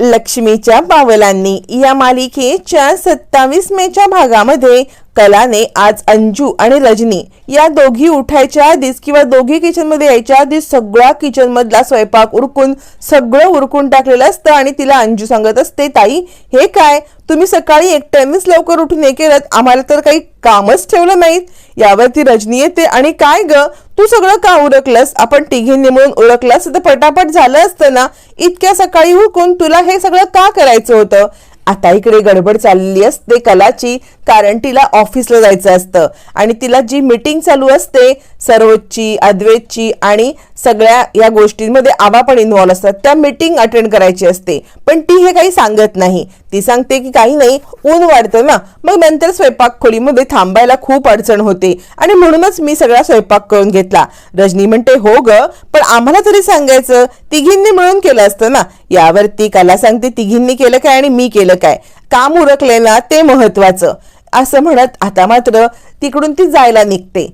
लक्ष्मीच्या पावलांनी या मालिकेच्या सत्तावीस मेच्या भागामध्ये कलाने आज अंजू आणि रजनी या दोघी उठायच्या आधीच किंवा दोघी किचनमध्ये यायच्या आधीच सगळा किचनमधला स्वयंपाक उरकून सगळं उरकून टाकलेलं असतं आणि तिला अंजू सांगत असते ताई हे काय? तुम्ही सकाळी एकट्यानेच लवकर उठून हे केलं आम्हाला तर काही कामच ठेवलं नाहीत. यावरती रजनी येते आणि काय ग? तू सगळं का उरकलंस? आपण तिघींनी मिळून उरकलंस तर पटापट झालं असतं ना? इतक्या सकाळी उरकून तुला हे सगळं का करायचं होतं? आता इकडे गडबड चाललेली असते कलाची कारण तिला ऑफिसला जायचं असतं. आणि तिला जी मीटिंग चालू असते सरोजची अद्वैतची आणि सगळ्या या गोष्टींमध्ये आबा पण इन्व्हॉल्व असतात. त्या मीटिंग अटेंड करायची असते. पण ती हे काही सांगत नाही. ती सांगते की काही नाही ऊन वाढतं ना. मग नंतर स्वयंपाक खोलीमध्ये थांबायला खूप अडचण होते. आणि म्हणूनच मी सगळा स्वयंपाक करून घेतला. रजनी म्हणते हो ग पण आम्हाला तरी सांगायचं. तिघींनी मिळून केलं असतं ना. यावरती कला सांगते तिघींनी केलं काय आणि मी केलं काय? काम उरकले ना ते महत्वाचं. असं म्हणत आता मात्र तिकडून ती जायला निघते.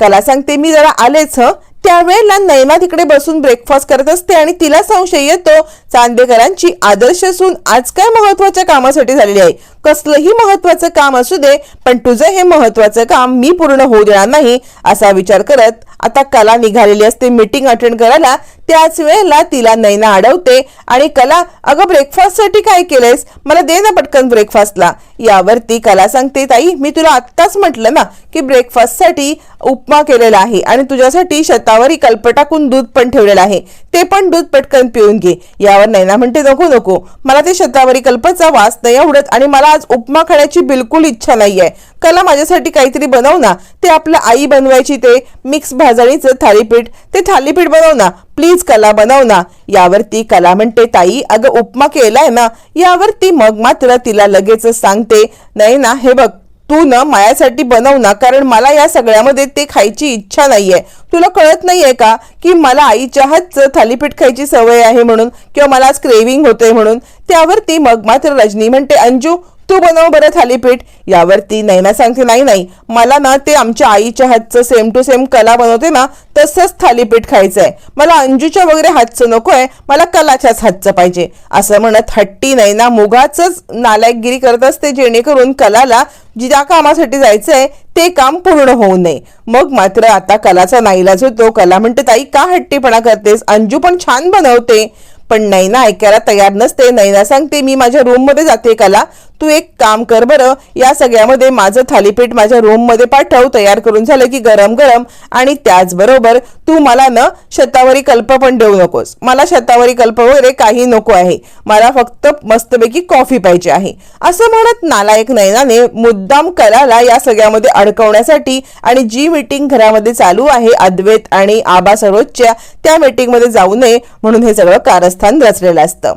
कला सांगते मी जरा आलेच ह. त्यावेळेला नैना तिकडे बसून ब्रेकफास्ट करत असते आणि तिला संशय येतो चांदेकरांची आदर्श सून आज काय महत्त्वाच्या कामासाठी झालेली आहे? कसलंही महत्वाचं काम असू दे पण तुझं हे महत्वाचं काम मी पूर्ण होऊ देणार नाही असा विचार करत आता कला निघालेली असते मीटिंग अटेंड करायला. त्याच वेळेला तिला नैना अडवते आणि कला अगं ब्रेकफास्टसाठी काय केलंयस? मला दे ना पटकन ब्रेकफास्टला यावरती कला सांगते ताई मी तुला आत्ताच म्हटलं ना की ब्रेकफास्टसाठी उपमा केलेला आहे आणि तुझ्यासाठी शतावरी कल्प टाकून दूध पण ठेवलेलं आहे. ते पण दूध पटकन पिऊन घे. यावर नैना म्हणते नको नको. मला ते शतावरी कल्पचा वास नाही आवडत आणि मला आज उपमा खाण्याची बिलकुल इच्छा नाहीये. कला माझ्यासाठी काहीतरी बनव ना. ते आपल्या आई बनवायची ते मिक्स भाजणीचं थालीपीठ. ते थालीपीठ बनव ना. प्लीज कला बनव ना. यावरती कला म्हणते ताई अगं उपमा केलाय ना यावरती मग मात्र तिला लगेच सांगते नाही ना हे बघ तू ना मायासाठी बनव ना कारण मला या सगळ्यामध्ये ते खायची इच्छा नाहीये. तुला कळत नाहीये का की मला आईच्या हातचं थालीपीठ खायची सवय आहे म्हणून किंवा मला आज क्रेविंग होते म्हणून? त्यावरती मग मात्र रजनी म्हणते अंजू तू बनव बरं थालीपीठ. यावरती नैना सांगते नाही नाही मला ना ते आमच्या आईच्या हातचं सेम टू सेम कला बनवते ना तसंच थालीपीठ खायचंय. मला अंजूच्या वगैरे हातचं नको आहे मला कलाच्याच हातचं पाहिजे. असं म्हणत हट्टी नैना मुगाचंच नालायकगिरी करत असते जेणेकरून कलाला ज्या कामासाठी जायचं आहे ते काम पूर्ण होऊ नये. मग मात्र आता कलाचा नाईलाज होतो कला म्हणते ताई का हट्टीपणा करतेस? अंजू पण छान बनवते. पण नैना ऐकायला तयार नसते. नैना सांगते मी माझ्या रूममध्ये जाते कला. तू एक काम कर बरं. या सगळ्यामध्ये माझं थालीपीठ माझ्या रूममध्ये पाठव. तयार करून झालं की गरम गरम. आणि त्याचबरोबर तू मला न शतावरी कल्प पण देऊ नकोस. मला शतावरी कल्प वगैरे काही नको आहे. मला फक्त मस्तपैकी कॉफी पाहिजे आहे. असं म्हणत नालायक नैनाने मुद्दाम कलाला या सगळ्यामध्ये अडकवण्यासाठी आणि जी मीटिंग घरामध्ये चालू आहे अद्वैत आणि आबा सरोजच्या त्या मीटिंगमध्ये जाऊ नये म्हणून हे सगळं कारस्थान रचलेलं असतं.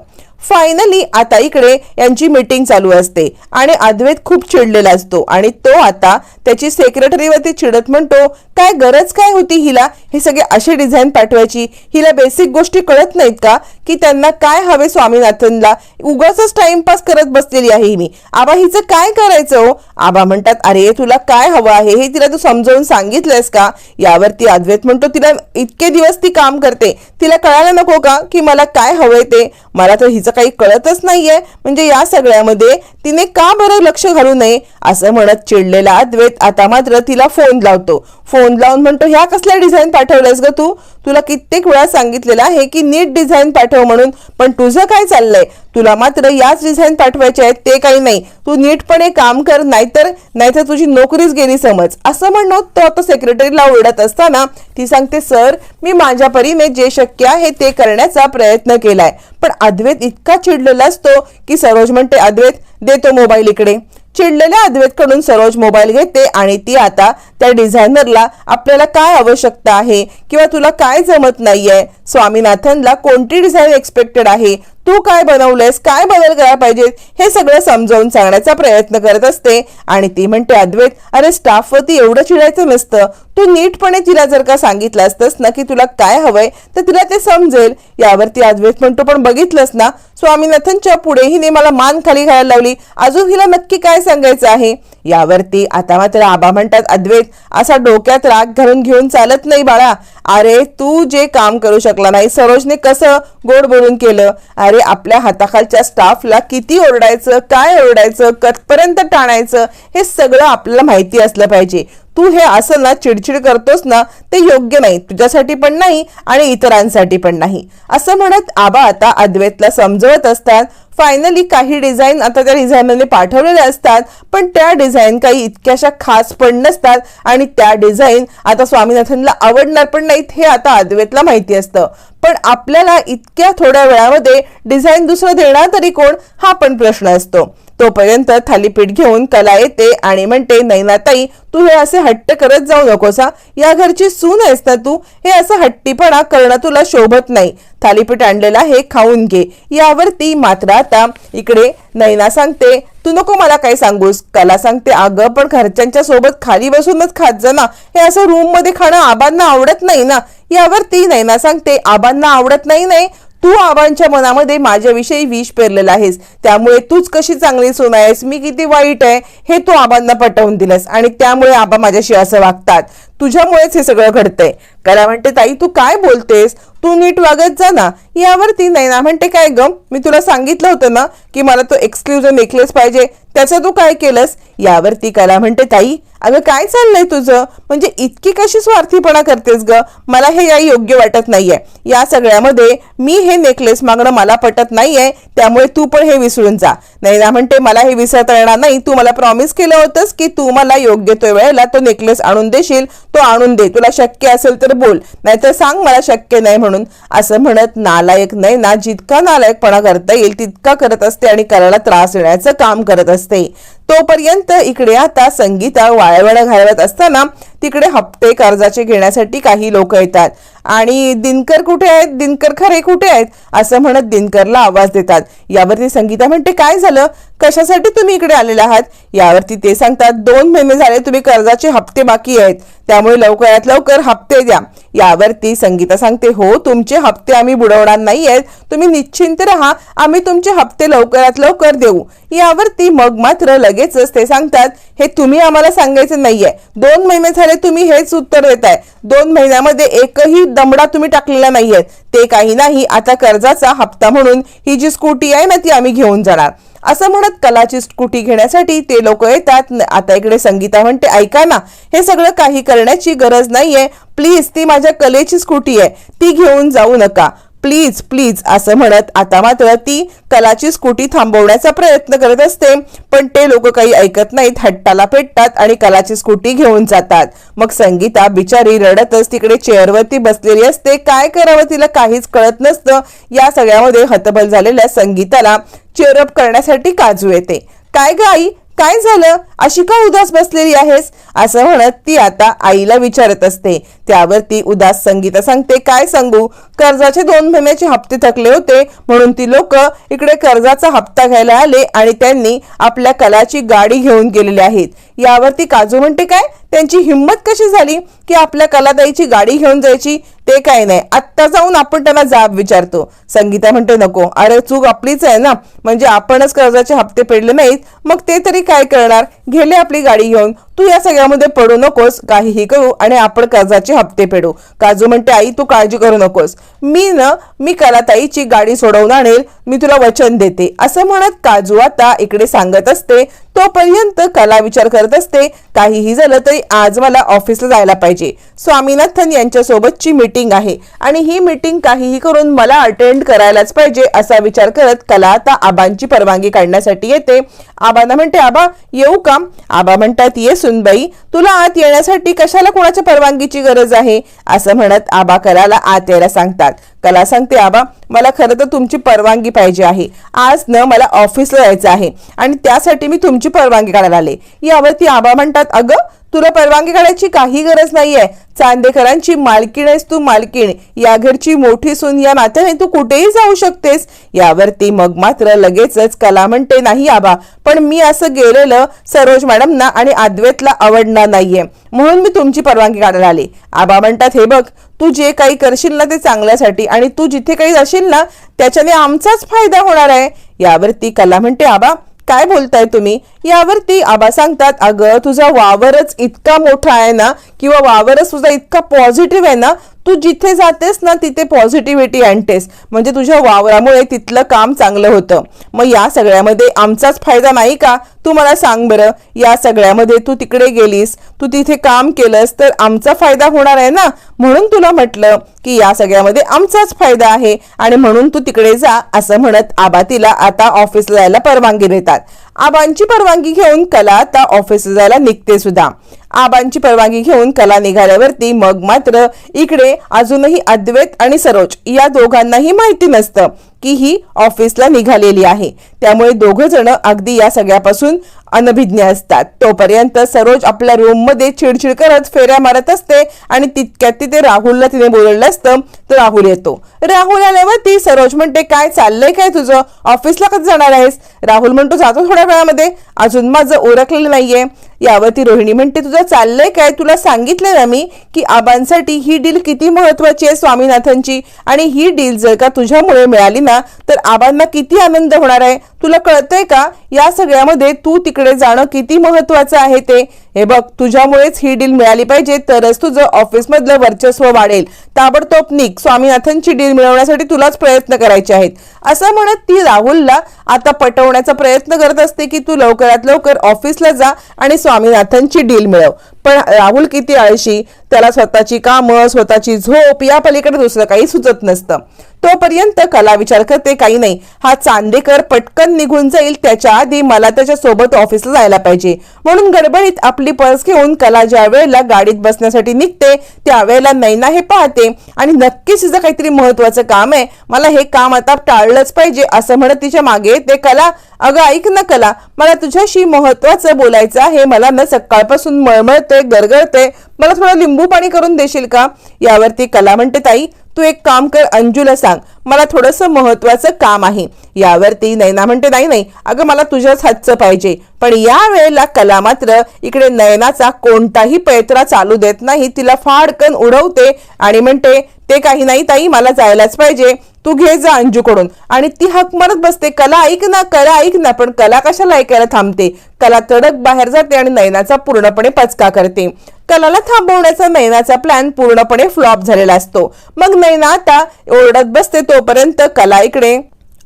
फायनली आता इकडे यांची मीटिंग चालू असते. आणि अद्वैत खूप चिडलेला असतो. आणि तो आता त्याची सेक्रेटरीवरती चिडत म्हणतो काय गरज काय होती हिला? हे सगळे असे डिझाईन पाठवायची? हिला बेसिक गोष्टी कळत नाहीत का? की त्यांना काय हवे स्वामीनाथनला? उगाच टाइमपास करत बसलेली आहे मी. आबा हिचं काय करायचं हो? आबा म्हणतात अरे तुला काय हवं आहे? हे तिला तू समजावून सांगितलंयस का? यावरती अद्वैत म्हणतो तिला इतके दिवस ती काम करते. तिला कळायला नको का? की मला काय हवंय ते? मला तर हिचं काही कळतच नाहीये. म्हणजे या सगळ्यामध्ये तिने का बरं लक्ष घालू नये? असं म्हणत चिडलेला अद्वैत आता मात्र तिला फोन लावतो. फोन लावून म्हणतो ह्या कसल्या डिझाईन पाठवलंयस ग तू? तुला कित्येक वेळा सांगितलेलं आहे की नीट डिझाईन पाठव म्हणून. पण तुझं काय चाललंय? तुला मात्र याच डिझाईन पाठवायचे आहेत ते काही नाही. तू नीटपणे काम कर नाहीतर नाहीतर तुझी नोकरीच गेली समज. असं म्हणणं तो आता सेक्रेटरीला ओरडत असताना ती सांगते सर मी माझ्या परीने जे शक्य आहे ते करण्याचा प्रयत्न केलाय. पण अद्वैत इतका चिडलेला असतो की सरोज म्हणते अद्वैत देतो मोबाईल इकडे. चिडलेल्या अद्वैतकडून सरोज मोबाईल घेते आणि ती आता त्या डिझायनरला आपल्याला काय आवश्यकता आहे? किंवा तुला काय जमत नाहीये? स्वामीनाथनला कोणती डिझाईन एक्सपेक्टेड आहे? तू काय बनवलंयस? काय बदल करायला पाहिजेत? हे सगळं समजावून सांगण्याचा प्रयत्न करत असते. आणि ती म्हणते अद्वैत अरे स्टाफवरती एवढं चिडायचं नसतं. तू नीटपणे तिला जर का सांगितलं असतंस ना की तुला काय हवंय तर तिला ते समजेल. यावरती अद्वैत म्हणतो पण बघितलंस ना? स्वामीनाथनच्या पुढे हिने मला मान खाली घालायला लावली. अजून हिला नक्की काय सांगायचं आहे? यावरती आता मात्र आबा म्हणतात अद्वैत असा डोक्यात राग घालून घेऊन चालत नाही बाळा. अरे तू जे काम करू शकला नाही सरोजने कसं गोड बोलून केलं? अरे अरे आपल्या हाताखालच्या स्टाफला किती ओरडायचं काय ओरडायचं कथपर्यंत टाणायचं हे सगळं आपल्याला माहिती असलं पाहिजे. तू हे असं ना चिडचिड करतोस ना ते योग्य नाही. तुझ्यासाठी पण नाही आणि इतरांसाठी पण नाही. असं म्हणत आबा आता अद्वैतला समजवत असतात. फायनली काही डिझाईन आता त्या डिझायनरने पाठवलेल्या असतात पण त्या डिझाईन काही इतक्याशा खास पण नसतात आणि त्या डिझाईन आता स्वामीनाथनला आवडणार पण नाहीत हे आता अद्वैतला माहिती असतं. पण आपल्याला इतक्या थोड्या वेळामध्ये डिझाईन दुसरं देणार तरी कोण? हा पण प्रश्न असतो. तोपर्यंत थालीपीठ घेऊन कला येते आणि म्हणते नैनाताई तू हे असे हट्ट करत जाऊ नकोस हा. या घरची सून आहेस ना तू? हे असं हट्टीपणा करणं तुला शोभत नाही. थालीपीठ आणलेलं हे खाऊन घे. यावरती मात्र आता इकडे नैना सांगते तू नको मला काही सांगूस. कला सांगते अगं पण घरच्यांच्या सोबत खाली बसूनच खात जा ना. हे असं रूममध्ये खाणं आबांना आवडत नाही ना. यावरती नैना सांगते आबांना आवडत नाही नाही. तू आबांच्या मनामध्ये माझ्याविषयी विष पेरलेला आहेस. त्यामुळे तूच कशी चांगली सून आहेस? मी किती वाईट आहे? हे तू आबांना पटवून दिलंस आणि त्यामुळे आबा माझ्याशी असं वागतात. तुझ्यामुळेच हे सगळं घडतंय. करा म्हणते ताई तू काय बोलतेस? तू नीट वागत जा ना. यावरती नैना म्हणते काय गम मी तुला सांगितलं होतं ना की मला तो एक्सक्लुझिव्ह नेकलेस पाहिजे. त्याचं तू काय केलंस? यावरती कला म्हणते ताई अगं काय चाललंय तुझं? म्हणजे इतकी कशी स्वार्थीपणा करतेस ग? मला हे या योग्य वाटत नाहीये. या सगळ्यामध्ये मी हे नेकलेस मागणं मला पटत नाहीये त्यामुळे तू पण हे विसरून जा. नैना म्हणते मला हे विसरता येणार नाही. तू मला प्रॉमिस केलं होतंस की तू मला योग्य तो वेळेला तो नेकलेस आणून देशील. तो आणून दे. तुला शक्य असेल तर बोल. नाहीतर सांग मला शक्य नाही म्हणून. असं म्हणत नालायक नाही ना जितका नालायकपणा करता येईल तितका करत असते आणि करायला त्रास देण्याचं काम करत असते. state. तोपर्यंत इकडे आता संगीता वाळवण घालवत असताना तिकडे हप्ते कर्जाचे घेण्यासाठी काही लोक येतात. आणि दिनकर कुठे आहेत? दिनकर खरे कुठे आहेत? असं म्हणत दिनकरला आवाज देतात. यावरती संगीता म्हणते काय झालं? कशासाठी तुम्ही इकडे आलेले आहात? यावरती ते सांगतात दोन महिने झाले तुम्ही कर्जाचे हप्ते बाकी आहेत. त्यामुळे लवकरात लवकर हप्ते द्या. यावरती संगीता सांगते हो तुमचे हप्ते आम्ही बुडवणार नाही आहेत तुम्ही निश्चिंत राहा. आम्ही तुमचे हप्ते लवकरात लवकर देऊ. यावरती मग मात्र लगेचच ते सांगतात हे तुम्ही आम्हाला सांगायचं नाहीये. दोन महिने झाले तुम्ही हेच उत्तर देताय. दोन महिन्यामध्ये एकही दमडा तुम्ही टाकलेला नाहीये. ते काही नाही आता कर्जाचा हप्ता म्हणून ही जी स्कूटी आहे ना ती आम्ही घेऊन जाणार. असं म्हणत कलाची स्कूटी घेण्यासाठी ते लोक येतात. आता इकडे संगीता म्हणते ऐका ना हे सगळं काही करण्याची गरज नाहीये. प्लीज ती माझ्या कलेची स्कूटी आहे. ती घेऊन जाऊ नका. प्लीज प्लीज असं म्हणत आता मात्र ती कलाची स्कूटी थांबवण्याचा प्रयत्न करत असते. पण ते लोक काही ऐकत नाहीत हट्टाला पेटतात आणि कलाची स्कूटी घेऊन जातात. मग संगीता बिचारी रडतच तिकडे चेअरवरती बसलेली असते. काय करावं तिला काहीच कळत नसतं. या सगळ्यामध्ये हतबल झालेल्या संगीताला चेअरअप करण्यासाठी काजू येते. काय ग आई? काय झालं? अशी का उदास बसलेली आहेस? असं म्हणत ती आता आईला विचारत असते. त्यावर ती उदास संगीता सांगते काय सांगू? कर्जाचे दोन महिन्याचे हप्ते थकले होते. म्हणून ती लोक इकडे कर्जाचा हप्ता घ्यायला आले आणि त्यांनी आपल्या कलाची गाडी घेऊन गेलेली आहेत. यावरती काजू म्हणते काय? त्यांची हिंमत कशी झाली की आपल्या कलाताईची गाडी घेऊन जायची? ते काय नाही. आत्ता जाऊन आपण त्यांना जाब विचारतो. संगीता म्हणते नको. अरे चूक आपलीच आहे ना. म्हणजे आपणच कर्जाचे हप्ते फेडले नाहीत. मग ते तरी काय करणार? गेले आपली गाडी घेऊन. तू या सगळ्यामध्ये पडू नकोस काहीही करू आणि आपण कर्जाचे हप्ते फेडू. काजू म्हणते आई तू काळजी करू नकोस. मी न मी कलाताईची गाडी सोडवून आणेल मी तुला वचन देते. असं म्हणत काजू आता इकडे सांगत असते. तोपर्यंत कला विचार करत असते काहीही झालं तरी आज मला ऑफिसला जायला पाहिजे. स्वामीनाथन यांच्यासोबतची मीटिंग आहे आणि ही मीटिंग काहीही करून मला अटेंड करायलाच पाहिजे असा विचार करत कला आता आबांची परवानगी काढण्यासाठी येते. आबांना म्हणते आबा येऊ का? आबा म्हणतात येस सुनबाई तुला आत येण्यासाठी कशाला कोणाच्या परवानगीची गरज आहे? असं म्हणत आबा कलाला आत यायला सांगतात. कला सांगते आबा मला खरं तर तुमची परवानगी पाहिजे आहे. आज न मला ऑफिसला जायचं आहे आणि त्यासाठी मी तुमची परवानगी काढायला आले. यावरती आबा म्हणतात अगं तुला परवानगी काढायची काही गरज नाहीये. चांदेकरांची मालकीण आहेस तू मालकीण. या घरची मोठी सून या नात्याने तू कुठेही जाऊ शकतेस. यावरती मग मात्र लगेचच कला म्हणते नाही आबा पण मी असं गेलेलं सरोज मॅडमना आणि अद्वैतला आवडणार नाहीये. म्हणून मी तुमची परवानगी काढायला आली. आबा म्हणतात हे बघ तू जे काही करशील ना ते चांगल्यासाठी आणि तू जिथे काही जाशील ना त्याच्याने आमचाच फायदा होणार आहे. यावरती कला म्हणते आबा काय बोलताय तुम्ही? यावरती आबा सांगतात अगं तुझा वावरच इतका मोठा आहे ना किंवा वावरच तुझा इतका पॉझिटिव्ह आहे ना तू जिथे जातेस ना तिथे पॉझिटिव्हिटी आणतेस. म्हणजे तुझ्या वावरामुळे तिथलं काम चांगलं होतं. मग या सगळ्यामध्ये आमचाच फायदा नाही का? तू मला सांग बरं या सगळ्यामध्ये तू तिकडे गेलीस तू तिथे काम केलंस तर आमचा फायदा होणार आहे ना? म्हणून तुला म्हटलं की या सगळ्यामध्ये आमचाच फायदा आहे आणि म्हणून तू तिकडे जा असं म्हणत आबा तिला आता ऑफिसला जायला परवानगी देतात. आबांची परवानगी घेऊन कला आता ऑफिसला जायला निघते सुद्धा. आबांची परवानगी घेऊन कला निघाल्यावरती मग मात्र इकडे अजूनही अद्वैत आणि सरोज या दोघांनाही माहिती नसतं. की ही ऑफिसला निघालेली आहे. त्यामुळे दोघं जण अगदी या सगळ्यापासून अनभिज्ञ असतात. तोपर्यंत सरोज आपल्या रूममध्ये चिडचिड करत फेऱ्या मारत असते आणि तितक्यात तिथे राहुलला तिने बोलवलं असतं तर राहुल येतो. राहुल आल्यावर ती सरोज म्हणते काय चाललंय काय तुझं? ऑफिसला कधी जाणार आहेस? राहुल म्हणतो जातो थोड्या वेळामध्ये. अजून माझं ओळखलेलं नाहीये. यावरती रोहिणी म्हणते तुझं चाललंय काय? तुला सांगितलं ना मी की आबांसाठी ही डील किती महत्वाची आहे स्वामीनाथनची? आणि ही डील जर का तुझ्यामुळे मिळाली ना तर आबांना किती आनंद होणार आहे? तुला कळतंय का? या सगळ्यामध्ये तू तिकडे जाणं किती महत्वाचं आहे ते? हे बघ तुझ्यामुळेच ही डील मिळाली पाहिजे तरच तुझं ऑफिसमधलं वर्चस्व वाढेल. ताबडतोब निक स्वामीनाथनची डील मिळवण्यासाठी तुलाच प्रयत्न करायचे आहेत. असं म्हणत ती राहुलला आता पटवण्याचा प्रयत्न करत असते की तू लवकरात लवकर ऑफिसला जा आणि स्वामीनाथनची डील मिळव. पण राहुल किती आळशी त्याला स्वतःची कामं स्वतःची झोप या पलीकडे दुसरं काही सुचत नसतं. तोपर्यंत कला विचार करते काही नाही. हा चांदेकर पटकन निघून जाईल त्याच्या आधी मला त्याच्या सोबत ऑफिसला जायला पाहिजे. म्हणून गडबडीत आपली पर्स घेऊन कला ज्या वेळेला गाडीत बसण्यासाठी निघते त्यावेळेला नैना हे पाहते. आणि नक्कीच तिचं काहीतरी महत्वाचं काम आहे. मला हे काम आता टाळलंच पाहिजे असं म्हणत तिच्यामागे ते कला अगं ऐक ना कला मला तुझ्याशी महत्वाचं बोलायचं आहे. मला ना सकाळपासून मळमळते गरगरते मला थोडं लिंबू पाणी करून देशील का? यावरती कला म्हणते ताई तू एक काम कर अंजूला सांग. मला थोडंसं महत्वाचं काम आहे. यावरती नैना म्हणते नाही नाही अगं मला तुझ्याच हातचं पाहिजे. पण या वेळेला कला मात्र इकडे नयनाचा कोणताही पैत्रा चालू देत नाही. तिला फाडकन उडवते आणि म्हणते ते काही नाही ताई मला जायलाच पाहिजे. तू घे जा अंजूकडून. आणि ती हक मारत बसते. कला ऐक ना कला ऐक ना पण कला कशाला ऐकायला थांबते? कला तडक बाहेर जाते आणि नयनाचा पूर्णपणे पचका करते. कलाला थांबवण्याचा नयनाचा प्लॅन पूर्णपणे फ्लॉप झालेला असतो. मग नयना आता ओरडत बसते तोपर्यंत कला इकडे.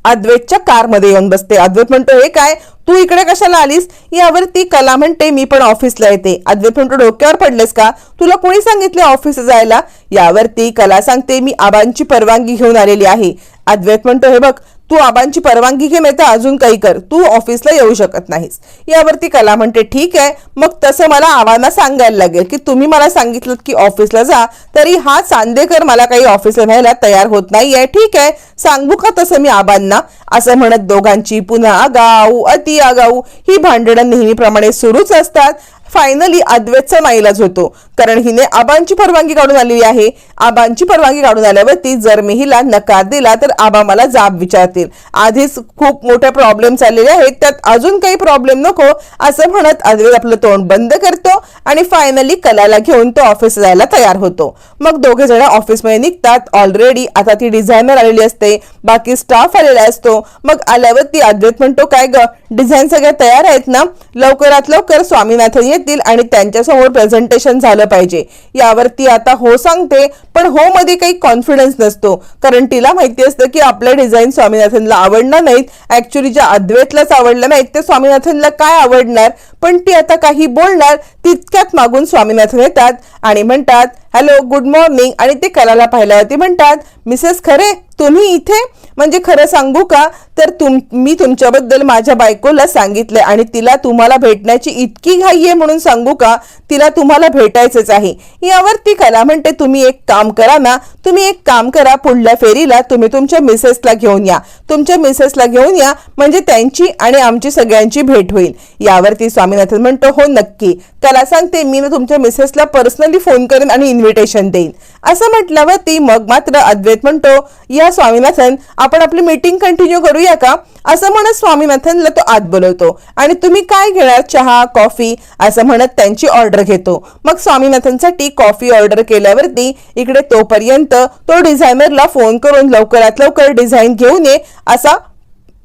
अद्वैतच्या कारमध्ये येऊन बसते. अद्वैत म्हणतो हे काय? तू इकडे कशाला आलीस? यावरती कला म्हणते मी पण ऑफिसला येते. अद्वैत म्हणतो डोक्यावर पडलेस का? तुला कोणी सांगितले ऑफिस जायला? यावरती कला सांगते मी आबांची परवानगी घेऊन आलेली आहे. अद्वैत म्हणतो हे बघ तू आबांची परवानगी घे नाही तर अजून काही कर. तू ऑफिसला येऊ शकत नाहीस. यावरती कला म्हणते ठीक आहे मग तसं मला आबांना सांगायला लागेल की तुम्ही मला सांगितलं की ऑफिसला जा तरी हा चांदेकर मला काही ऑफिसला न्यायला तयार होत नाहीये. ठीक आहे सांगू का तसं मी आबांना? असं म्हणत दोघांची पुन्हा आगाऊ अति आगाऊ. ही भांडणं नेहमीप्रमाणे सुरूच असतात. फायनली अद्वैतचा नाईलाज होतो. कारण हिने आबांची परवानगी काढून आलेली आहे. आबांची परवानगी काढून आल्यावरती जर मी हिला नकार दिला तर आबा मला जाब विचारतील. आधीच खूप मोठ्या प्रॉब्लेम चाललेले आहेत. त्यात अजून काही प्रॉब्लेम नको असं म्हणत अद्वैत आपलं तोंड बंद करतो आणि फायनली कलाला घेऊन तो ऑफिस जायला तयार होतो. मग दोघे जण ऑफिसमध्ये निघतात. ऑलरेडी आता ती डिझायनर आलेली असते. बाकी स्टाफ आलेला असतो. मग आल्यावरती अद्वैत म्हणतो काय ग? डिझाईन सगळ्या तयार आहेत ना? लवकरात लवकर स्वामीनाथन येतील आणि त्यांच्यासमोर प्रेझेंटेशन झालं पाहिजे. यावरती आता हो सांगते पण हो मध्ये काही कॉन्फिडन्स नसतो. कारण तिला माहिती असतं की आपलं डिझाईन स्वामीनाथनला आवडणार नाहीत. ऍक्च्युली ज्या अद्वैतलाच आवडलं नाहीत ते स्वामीनाथनला काय आवडणार? पण ती आता काही बोलणार तितक्यात मागून स्वामीनाथन येतात आणि म्हणतात हॅलो गुड मॉर्निंग आणि ते कलाला पाहिल्यावरती म्हणतात मिसेस खरे? तुम्ही इथे? म्हणजे खरं सांगू का? तर तुम मी तुमच्याबद्दल माझ्या बायकोला सांगितलंय आणि तिला तुम्हाला भेटण्याची इतकी घाई आहे म्हणून सांगू का? तिला तुम्हाला भेटायचंच आहे. यावर ती कला म्हणते तुम्ही एक काम करा ना. तुम्ही एक काम करा. पुढल्या फेरीला तुम्ही तुमच्या मिसेसला घेऊन या. तुमच्या मिसेसला घेऊन या. म्हणजे त्यांची आणि आमची सगळ्यांची भेट होईल. यावरती स्वामीनाथन म्हणतो हो नक्की. कला सांगते मी ना तुमच्या मिसेसला पर्सनली फोन करेन आणि इन्व्हिटेशन देईन असं म्हटल्यावरती मग मात्र अद्वैत म्हणतो या स्वामीनाथन आपण आपली मीटिंग कंटिन्यू करूया का? असं म्हणत स्वामीनाथनला तो आत बोलवतो. आणि तुम्ही काय घेणार? चहा कॉफी असं म्हणत त्यांची ऑर्डर घेतो. मग स्वामीनाथनसाठी कॉफी ऑर्डर केल्यावरती इकडे तोपर्यंत तो डिझायनरला फोन करून लवकरात लवकर डिझाईन घेऊन ये असा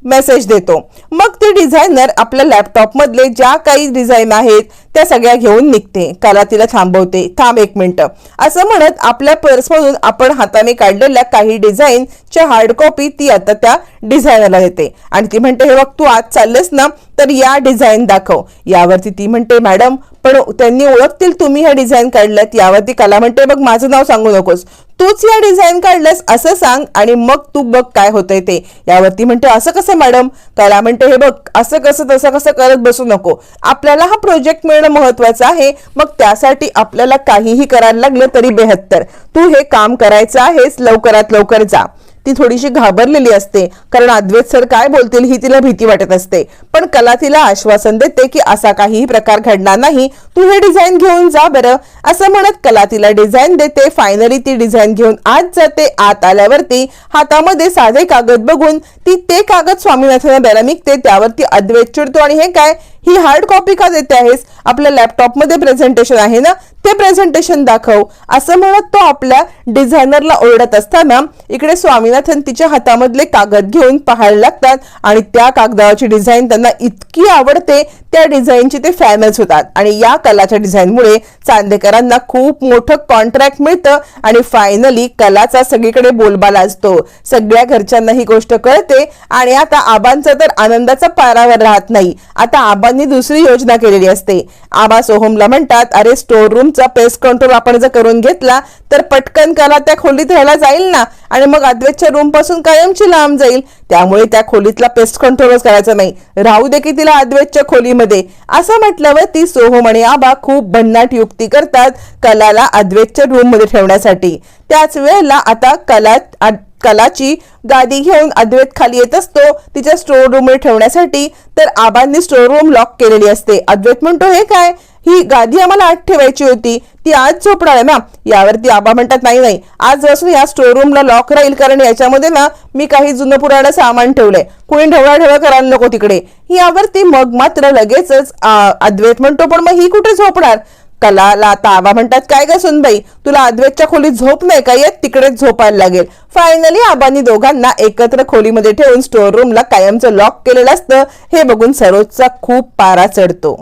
मेसेज देतो. मग ते डिझायनर आपल्या लॅपटॉपमधले ज्या काही डिझाईन आहेत त्या सगळ्या घेऊन निघते. कला तिला थांबवते. थांब एक मिनटं. असं म्हणत आपल्या पर्समधून आपण हाताने काढलेल्या काही डिझाईनच्या हार्ड कॉपी ती आता त्या डिझायनरला देते. आणि ती म्हणते हे बघ तू आज चाललेस ना तर या डिझाईन दाखव. यावरती ती म्हणते मॅडम पण त्यांनी ओळखतील तुम्ही ह्या डिझाईन काढल्यात. यावरती कला म्हणते बघ माझं नाव सांगू नकोस. तूच या डिझाईन काढलंस असं सांग आणि मग तू बघ काय होतंय ते. यावरती म्हणते असं कसं मॅडम? कला म्हणते हे बघ असं कसं तसं कसं करत बसू नको. आपल्याला हा प्रोजेक्ट येणं महत्वाचं आहे. मग त्यासाठी आपल्याला काहीही करायला लागलं तरी बेहत्तर. तू हे काम करायचं आहेस लवकरात लवकर जा. ती थोडीशी घाबरलेली असते. कारण अद्वैत सर काय बोलतील ही तिला भीती वाटत असते. पण कला तिला आश्वासन देते की असा काहीही प्रकार घडणार नाही. तू हे डिझाईन घेऊन जा बरं. असं म्हणत कला तिला डिझाईन देते. फायनली ती डिझाईन घेऊन आत जाते. आत आल्यावरती हातामध्ये साधे कागद बघून ती ते कागद स्वामीनाथांना द्यायला निघते. त्यावरती अद्वैत चिडतो आणि हे काय? ही हार्ड कॉपी का देते आहेस? आपल्या लॅपटॉपमध्ये प्रेझेंटेशन आहे ना? ते प्रेझेंटेशन दाखव. असं म्हणत तो आपल्या डिझायनरला ओरडत असताना इकडे स्वामी स्वामीनाथन तिच्या हातामधले कागद घेऊन पाहायला लागतात आणि त्या कागदाची डिझाईन त्यांना इतकी आवडते त्या डिझाईनची ते फॅनच होतात. आणि या कलाच्या डिझाईनमुळे चांदेकरांना खूप मोठं कॉन्ट्रॅक्ट मिळतं आणि फायनली कलाचा सगळीकडे बोलबाला असतो. सगळ्या घरच्यांना ही गोष्ट कळते आणि आता आबांचा तर आनंदाचा पारावर राहत नाही. आता आबांनी दुसरी योजना केलेली असते. आबा सोहमला म्हणतात अरे स्टोर रूमचा पेस्ट कंट्रोल आपण जर करून घेतला तर पटकन कला त्या खोलीत राहायला जाईल ना? आणि मग अद्वैतच्या रूमपासून कायमची लांब जाईल. त्यामुळे त्या खोलीतला पेस्ट कंट्रोलच करायचा नाही. राहू दे की तिला अद्वैतच्या खोलीमध्ये. असं म्हटल्यावर ती सोहम आणि आबा खूप भन्नाट युक्ती करतात कलाला अद्वैतच्या रूममध्ये ठेवण्यासाठी. त्याच वेळेला आता कला कलाची गादी घेऊन अद्वैत खाली येत असतो तिच्या स्टोर रूममध्ये ठेवण्यासाठी. तर आबांनी स्टोर रूम लॉक केलेली असते. अद्वैत म्हणतो हे काय? ही गादी आम्हाला आत ठेवायची होती. ती आज झोपणार आहे ना यावरती आबा म्हणतात नाही नाही. आज असून या स्टोर रूमला लॉक राहील कारण याच्यामध्ये ना मी काही जुनं पुराणं सामान ठेवलंय. कुणी ढवळा ढवळ करायला नको तिकडे. यावरती मग मात्र लगेचच अद्वैत म्हणतो पण मग ही कुठे झोपणार? कलाला आता आबा म्हणतात काय ग सुनबाई? तुला अद्वैतच्या खोलीत झोप नाही का येत? तिकडेच झोपायला लागेल. फायनली आबांनी दोघांना एकत्र खोलीमध्ये ठेवून स्टोर रूमला कायमचं लॉक केलेलं असतं. हे बघून सरोजचा खूप पारा चढतो.